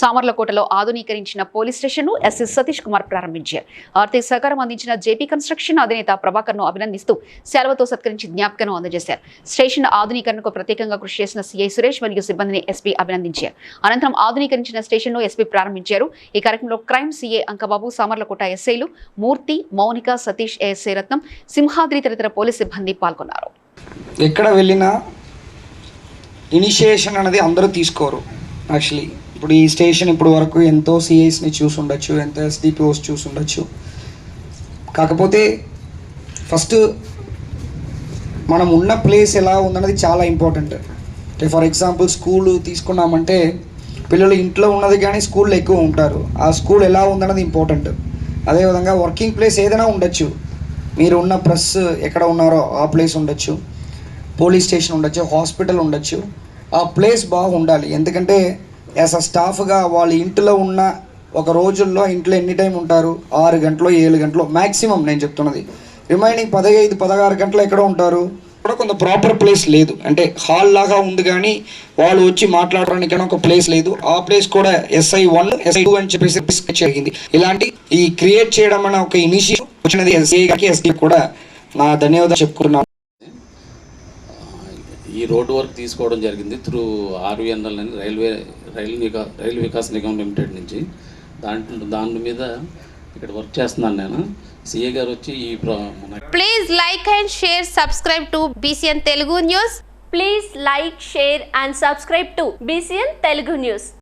సామర్లకోటలో ఆధునీకరించిన పోలీస్ స్టేషన్ను ఎస్ఎస్ సతీష్ కుమార్ ప్రారంభించారు. ఆర్థిక సహకారం అందించిన జేపీ కన్స్ట్రక్షన్ అధినేత ప్రభాకర్ను అభినందిస్తూ సెలవుతో సత్కరించి జ్ఞాపికను అందజేశారు. స్టేషన్ ఆధునీకరణకు ప్రత్యేకంగా కృషి చేసిన సీఐ సురేష్ మరియు సిబ్బందిని ఎస్పీ అభినందించారు. అనంతరం ఆధునీకరించిన స్టేషన్ను ఎస్పీ ప్రారంభించారు. ఈ కార్యక్రమంలో క్రైమ్ సీఏ అంకబాబు సామర్లకోట ఎస్ఐలు మూర్తి మౌనిక సతీష్ ఏఎస్ఐ రత్నం సింహాద్రి తదితర పోలీస్ సిబ్బంది పాల్గొన్నారు. ఎక్కడ వెళ్ళినా ఇనిషియేషన్ అనేది అందరూ తీసుకోరు యాక్చువల్లీ. ఇప్పుడు ఈ స్టేషన్ ఇప్పుడు వరకు ఎంతో సిఐస్ని చూసి ఉండొచ్చు ఎంతో ఎస్డిపిఓస్ చూసి ఉండొచ్చు. కాకపోతే ఫస్ట్ మనం ఉన్న ప్లేస్ ఎలా ఉందన్నది చాలా ఇంపార్టెంట్ అంటే ఫర్ ఎగ్జాంపుల్ స్కూల్ తీసుకున్నామంటే పిల్లలు ఇంట్లో ఉన్నది కానీ స్కూల్లో ఎక్కువ ఉంటారు. ఆ స్కూల్ ఎలా ఉందన్నది ఇంపార్టెంట్ అదేవిధంగా వర్కింగ్ ప్లేస్ ఏదైనా ఉండొచ్చు. మీరు ఉన్న ప్రెస్ ఎక్కడ ఉన్నారో ఆ ప్లేస్ ఉండొచ్చు. పోలీస్ స్టేషన్ ఉండొచ్చు హాస్పిటల్ ఉండొచ్చు. ఆ ప్లేస్ బాగుండాలి. ఎందుకంటే యాజ్ అ స్టాఫ్గా వాళ్ళ ఇంట్లో ఉన్న ఒక రోజుల్లో ఇంట్లో ఎన్ని టైం ఉంటారు? ఆరు గంటలు ఏడు గంటలు మ్యాక్సిమం నేను చెప్తున్నది. రిమైనింగ్ పదహైదు పదహారు గంటలు ఎక్కడ ఉంటారు? కూడా కొంత ప్రాపర్ ప్లేస్ లేదు. అంటే హాల్ లాగా ఉంది కానీ వాళ్ళు వచ్చి మాట్లాడడానికి ఒక ప్లేస్ లేదు. ఆ ప్లేస్ కూడా ఎస్ఐ వన్ ఎస్ఐ టూ అని చెప్పేసి జరిగింది. ఇలాంటి ఈ క్రియేట్ చేయడం అనే ఒక ఇనిషియేటివ్ వచ్చినది ఎస్ఐ గారికి కూడా నా ధన్యవాదాలు చెప్పుకున్నాను ఈ రోడ్డు వర్క్ తీసుకోవడం జరిగింది త్రూ ఆర్వీఎన్ఎల్ అని రైల్వే రైల్ వికా రైల్ వికాస్ నిగమ్ లిమిటెడ్ నుంచి దాంట్లో దాని మీద ఇక్కడ వర్క్ చేస్తున్నాను నేను. సిఏ గారు వచ్చి ఈ please like and share subscribe to BCN Telugu news please like share and subscribe to BCN Telugu news